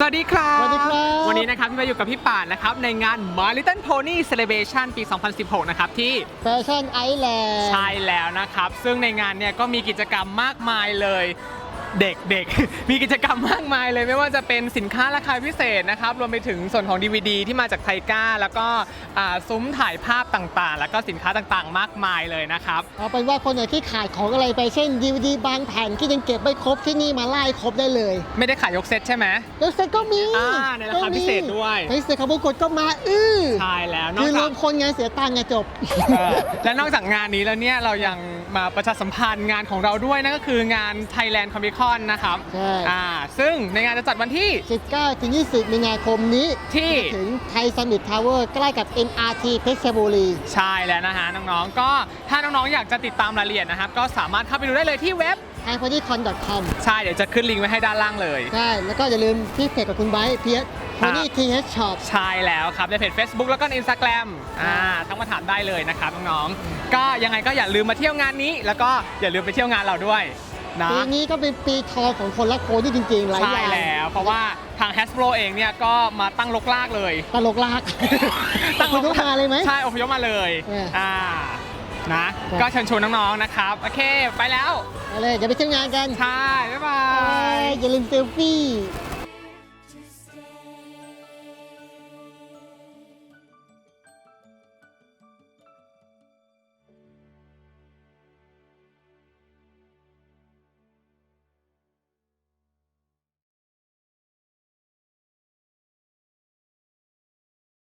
สวัสดีครับสวัสดีครับ วันนี้นะครับพี่มาอยู่กับพี่ป่านนะครับในงาน My Little Pony Celebration ปี 2016 นะครับที่แฟชั่นไอแลนด์ใช่แล้วนะครับ ซึ่งในงานเนี่ยก็มีกิจกรรมมากมายเลย เด็กเด็กมีกิจกรรมมากมายเลย ไม่ว่าจะเป็นสินค้าราคาพิเศษนะครับ รวมไปถึงส่วนของ DVD ที่มาจากไทก้า แล้วก็อ่าซุ้มถ่ายภาพต่างๆ แล้วก็สินค้าต่างๆ มากมายเลยนะครับ เอาเป็นว่าคนไหนที่ขาดของอะไรไปเช่น DVD บางแผ่นที่ยังเก็บไม่ครบที่นี่มาไล่ครบได้เลยไม่ได้ขายยกเซตใช่ไหม แล้วเซ็ตก็มีอ่าในราคาพิเศษด้วย พิเศษคาร์บอนกดก็มาอื้อใช่แล้วนอคืกอรจาวก มคนงานเสียตังค์ไงจบ เออและนอกจากงานนี้แล้วเนี่ยเรายัง มาประชาสัมพันธ์งานของเราด้วยนั่นก็คืองาน Thailand Comic Con นะครับใช่ อ่าซึ่งในงานจะจัดวันที่ 19ถึง20 มีนาคมนี้ที่ ถึงไทยสมิ t ทาวเวอร์ใกล้กับ MRT เพชรบุรี ใช่แล้วนะฮะน้องๆ ก็ถ้าน้องๆ อยากจะติดตามรายละเอียดนะครับ ก็สามารถเข้าไปดูได้เลยที่เว็บ t h a i p o n y c o n c o m ใช่เดี๋ยวจะขึ้นลิงก์ไว้ให้ด้านล่างเลย ใช่ แล้วก็อย่าลืมที่เพจกับคุณไบร์ทเพีย รโพนี่ทีเอสช็อปใช่แล้วครับในเพจ Facebook แล้วก็ใน Instagram อ่าทั้งมาถามได้เลยนะครับน้องๆก็ยังไงก็อย่าลืมมาเที่ยวงานนี้ แล้วก็อย่าลืมไปเที่ยวงานเราด้วยนะปีนี้ก็เป็นปีทองของคนรักโคนี่จริงๆหลายใช่อย่างแล้วเพราะว่าทาง Hasbro เองเนี่ยก็มาตั้งลกลากเลยตลกลากคุณต้องมาเลยไหมใช่อพยพมาเลยเอออ่อ่านะครับก็เชิญชวนน้องๆนะครับโอเคไปแล้วไปเลยเดี๋ยวไปเที่ยวงานกันใช่บ๊ายบาไปยอย่าลืมเซลฟี่บ